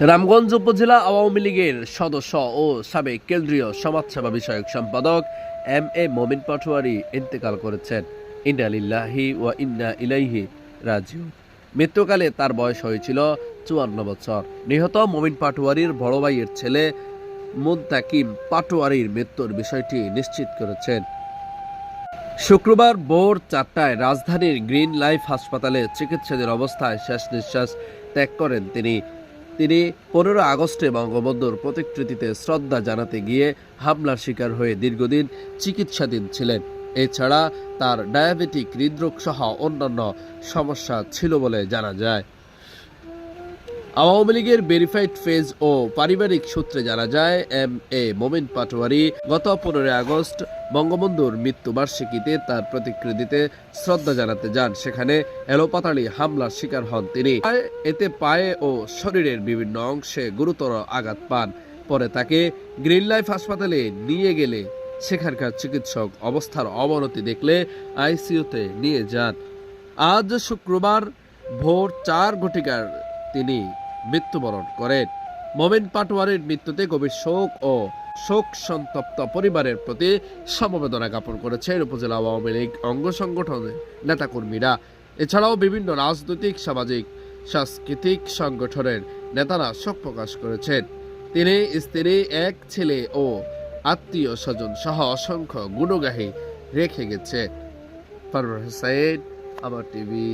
রামগঞ্জ উপজেলা আওয়ামী লীগের সদস্য ও সাবেক কেন্দ্রীয় সমাজসেবা বিষয়ক সম্পাদক এম এ মমিন পাটোয়ারি ইন্তেকাল করেছেন। ইন্না লিল্লাহি ওয়া ইন্না ইলাইহি রাজিউন। মৃত্যুকালে তার বয়স হয়েছিল চুয়ান্ন বছর। নিহত মমিন পাটোয়ারির বড় ভাইয়ের ছেলে মুন্তাকিম পাটোয়ারির মৃত্যুর বিষয়টি নিশ্চিত করেছেন। শুক্রবার ভোর চারটায় রাজধানীর গ্রিন লাইফ হাসপাতালে চিকিৎসাধীন অবস্থায় শেষ নিঃশ্বাস ত্যাগ করেন তিনি। তিনি পনেরো আগস্টে বঙ্গবন্ধুর প্রতিকৃতিতে শ্রদ্ধা জানাতে গিয়ে হামলার শিকার হয়ে দীর্ঘদিন চিকিৎসাধীন ছিলেন। এছাড়া তার ডায়াবেটিক হৃদরোগ সহ অন্যান্য সমস্যা ছিল বলে জানা যায়। আওয়ামী লীগের ভেরিফাইড ফেজ ও পারিবারিক সূত্রে জানা যায় এম এ মোমিন পাটোয়ারি গত পনেরোই আগস্ট বঙ্গবন্ধুর মৃত্যুবার্ষিকীতে তার প্রতিকৃতিতে শ্রদ্ধা জানাতে যান। সেখানে এলোপাতাড়ি হামলার শিকার হন তিনি। এতে পায়ে ও শরীরের বিভিন্ন অংশে গুরুতর আঘাত পান। পরে তাকে গ্রিন লাইফ হাসপাতালে নিয়ে গেলে সেখানকার চিকিৎসক অবস্থার অবনতি দেখলে আইসিইউতে নিয়ে যান। আজ শুক্রবার ভোর চার ঘটিকার তিনি মৃত্যুবরণ করেন। মোমেন পাটোয়ারির মৃত্যুতে গভীর শোক ও শোক সন্তপ্ত পরিবারের প্রতি সমবেদনা জ্ঞাপন করেছেন উপজেলা আওয়ামী লীগ অঙ্গ সংগঠনের নেতাকর্মীরা। এছাড়াও বিভিন্ন রাজনৈতিক, সামাজিক, সাংস্কৃতিক সংগঠনের নেতারা শোক প্রকাশ করেছেন। তিনি স্ত্রী, এক ছেলে ও আত্মীয় স্বজন সহ অসংখ্য গুণগাহী রেখে গেছে পারভেজ হোসেন, আমার টিভি।